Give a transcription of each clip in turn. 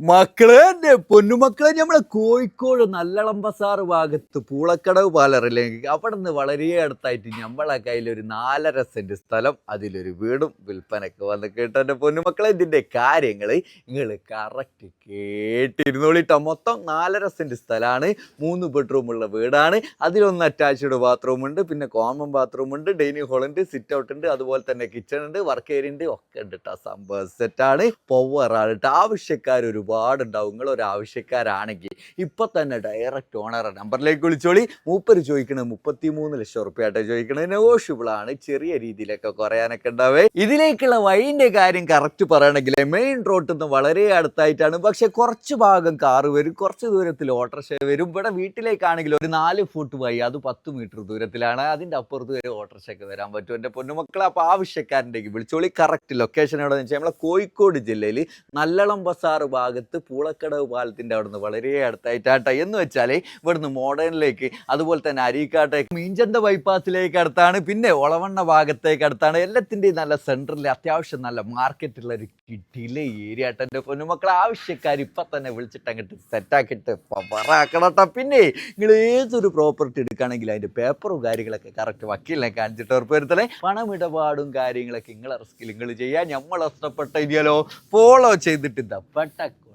മക്കളെ എന്റെ പൊന്നുമക്കളെ നമ്മളെ കോഴിക്കോട് നല്ലളം ബസാർ ഭാഗത്ത് പൂളക്കടവ് പാലറില്ലേ അവിടെ നിന്ന് വളരെ അടുത്തായിട്ട് നമ്മളെ കയ്യിൽ ഒരു നാലര സെന്റ് സ്ഥലം അതിലൊരു വീടും വിൽപ്പനക്ക് വന്ന് കേട്ടോ എന്റെ പൊന്നുമക്കളെ. ഇതിന്റെ കാര്യങ്ങൾ നിങ്ങൾ കറക്റ്റ് കേട്ടിരുന്നോളിട്ടോ. മൊത്തം നാലര സെന്റ് സ്ഥലമാണ് മൂന്ന് ബെഡ്റൂമുള്ള വീടാണ്. അതിലൊന്ന് അറ്റാച്ച്ഡ് ബാത്റൂം ഉണ്ട് പിന്നെ കോമൺ ബാത്റൂം ഉണ്ട് ഡൈനിങ് ഹാൾ ഉണ്ട് സിറ്റ് ഔട്ട് ഉണ്ട് അതുപോലെ തന്നെ കിച്ചൺ ഉണ്ട് വർക്ക് ഏരിയ ഉണ്ട് ഒക്കെ ഉണ്ട് കേട്ടോ സംഭവം സെറ്റാണ് പവറാണ് കേട്ടോ ആവശ്യക്കാർ ഒരുപാടുണ്ടാവും. നിങ്ങൾ ഒരു ആവശ്യക്കാരാണെങ്കിൽ ഇപ്പൊ തന്നെ ഡയറക്റ്റ് ഓണർ നമ്പറിലേക്ക് വിളിച്ചോളി. മൂപ്പര് ചോദിക്കണത് മുപ്പത്തി മൂന്ന് ലക്ഷം റുപ്യായിട്ട് ചോദിക്കണത്. നെഗോഷ്യബിൾ ആണ്. ചെറിയ രീതിയിലൊക്കെ കുറയാനൊക്കെ ഉണ്ടാവേ. ഇതിലേക്കുള്ള വഴിന്റെ കാര്യം കറക്റ്റ് പറയണമെങ്കിൽ മെയിൻ റോഡിൽ നിന്ന് വളരെ അടുത്തായിട്ടാണ്. പക്ഷെ കുറച്ച് ഭാഗം കാറ് വരും കുറച്ച് ദൂരത്തിൽ ഓട്ടോറിക്ഷ വരും. ഇവിടെ വീട്ടിലേക്കാണെങ്കിൽ ഒരു നാല് ഫുട്ട് വൈ അത് പത്ത് മീറ്റർ ദൂരത്തിലാണ്. അതിന്റെ അപ്പുറത്ത് വരെ ഓട്ടോറിക്ഷ വരാൻ പറ്റും. എന്റെ പൊന്നുമക്കളെ അപ്പോൾ ആവശ്യക്കാരന്റെ വിളിച്ചോളി. കറക്റ്റ് ലൊക്കേഷൻ എവിടെ നമ്മളെ കോഴിക്കോട് ജില്ലയിൽ നല്ലളം ബസാർ ഭാഗത്ത് പൂളക്കടവ് പാലത്തിന്റെ അവിടുന്ന് വളരെ അടുത്തായിട്ടാട്ടെ. എന്ന് വെച്ചാൽ ഇവിടുന്ന് മോഡേണിലേക്ക് അതുപോലെ തന്നെ അരീക്കാട്ടേക്ക് മീഞ്ചന്ത ബൈപ്പാസിലേക്ക് അടുത്താണ്. പിന്നെ ഒളവണ്ണ ഭാഗത്തേക്ക് അടുത്താണ്. എല്ലാത്തിന്റെയും നല്ല സെന്ററിൽ അത്യാവശ്യം നല്ല മാർക്കറ്റുള്ള ഒരു കിട്ടിയിലെ ഏരിയ ആട്ടെ എന്റെ പൊന്നുമക്കളെ ആവശ്യക്കാർ ഇപ്പം തന്നെ വിളിച്ചിട്ട് അങ്ങോട്ട് സെറ്റാക്കിയിട്ട് പവറാക്കണട്ടോ. പിന്നെ നിങ്ങൾ ഏതൊരു പ്രോപ്പർട്ടി എടുക്കുകയാണെങ്കിൽ അതിന്റെ പേപ്പറും കാര്യങ്ങളൊക്കെ കറക്റ്റ് വക്കീലിനെ കാണിച്ചിട്ട് ഉറപ്പ് വരുത്തലേ പണമിടപാടും കാര്യങ്ങളൊക്കെ നിങ്ങളെ റിസ്കിൽ നിങ്ങൾ ചെയ്യാൻ നമ്മൾ ഇഷ്ടപ്പെട്ട ഇതിയാലോ ഫോളോ ചെയ്തിട്ട് ഇതാ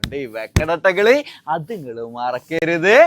കൊണ്ട് വെക്കണട്ടകൾ. അത് മറക്കരുത്.